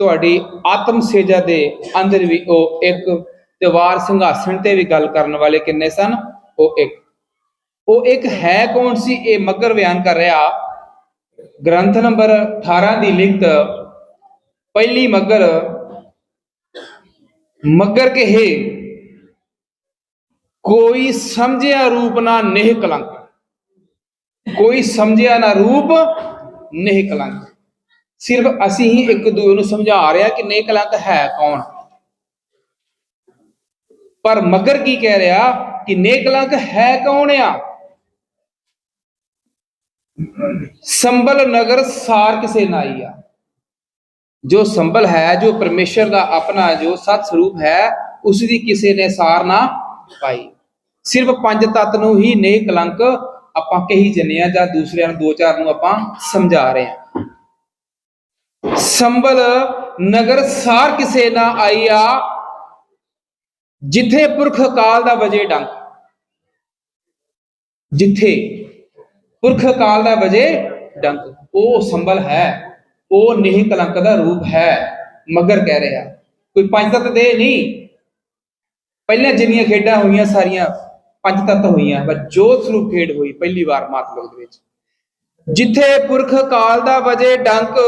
ਤੁਹਾਡੀ ਆਤਮ ਸੇਜਾ ਦੇ ਅੰਦਰ ਵੀ ਉਹ ਇੱਕ ਤੇ ਵਾਰ ਸੰਘਾਸਣ ਤੇ ਵੀ ਗੱਲ ਕਰਨ ਵਾਲੇ ਕਿੰਨੇ ਸਨ? ਉਹ ਇੱਕ। ਉਹ ਇੱਕ ਹੈ ਕੌਣ ਸੀ? ਇਹ ਮਗਰ ਬਿਆਨ ਕਰ ਰਿਹਾ। ਗ੍ਰੰਥ ਨੰਬਰ 18 ਦੀ ਲਿਖਤ ਪਹਿਲੀ ਮਗਰ ਮਗਰ ਕਹੇ, ਕੋਈ ਸਮਝਿਆ ਰੂਪ ਨਾ ਨਿਹ ਕਲੰਕ ਕੋਈ ਸਮਝਿਆ ਨਾ ਰੂਪ ਨਿਹ ਕਲੰਕ ਸਿਰਫ ਅਸੀਂ ਹੀ ਇੱਕ ਦੂਜੇ ਨੂੰ ਸਮਝਾ ਰਿਹਾ ਕਿ ਨਿਹ ਕਲੰਕ ਹੈ ਕੌਣ। ਪਰ ਮਗਰ ਕੀ ਕਹਿ ਰਿਹਾ ਕਿ ਨੇਕ ਕਲੰਕ ਹੈ ਕੌਣ ਆ? ਸੰਬਲ ਨਗਰ ਸਾਰ ਕਿਸੇ ਨਾਈ ਆ। ਜੋ ਸੰਭਲ ਹੈ, ਜੋ ਪਰਮੇਸ਼ਰ ਦਾ ਆਪਣਾ ਜੋ ਸਤ ਸਰੂਪ ਹੈ, ਉਸ ਦੀ ਕਿਸੇ ਨੇ ਸਾਰ ਨਾ ਪਾਈ। ਸਿਰਫ ਪੰਜ ਤੱਤ ਨੂੰ ਹੀ ਨੇਕ ਕਲੰਕ ਆਪਾਂ ਕਹੀ ਜੰਨੇ ਆ ਜਾਂ ਦੂਸਰਿਆਂ ਨੂੰ ਦੋ ਚਾਰ ਨੂੰ ਆਪਾਂ ਸਮਝਾ ਰਹੇ ਆ ਸੰਬਲ ਨਗਰ ਸਾਰ ਕਿਸੇ ਨਾ ਆਈ ਆ ਜਿੱਥੇ ਪੁਰਖ ਕਾਲ ਦਾ ਵਜੇ ਡੰਕ ਜਿੱਥੇ ਪੁਰਖ ਕਾਲ ਦਾ ਵਜੇ ਡੰਕ ਉਹ ਸੰਭਲ ਹੈ, ਉਹ ਨਿਹ ਕਲੰਕ ਦਾ ਰੂਪ ਹੈ, ਮਗਰ ਕਹਿ ਰਿਹਾ। ਕੋਈ ਪੰਜ ਤੱਤ ਦੇ ਨਹੀਂ। ਪਹਿਲਾਂ ਜਿੰਨੀਆਂ ਖੇਡਾਂ ਹੋਈਆਂ, ਸਾਰੀਆਂ ਪੰਜ ਤੱਤ ਹੋਈਆਂ ਪਰ ਜੋਤ ਸਰੂਪ ਖੇਡ ਹੋਈ, ਪਹਿਲੀ ਵਾਰ ਮਾਤਲਕ ਦੇ ਵਿੱਚ। ਜਿੱਥੇ ਪੁਰਖ ਕਾਲ ਦਾ ਵਜੇ ਡੰਕ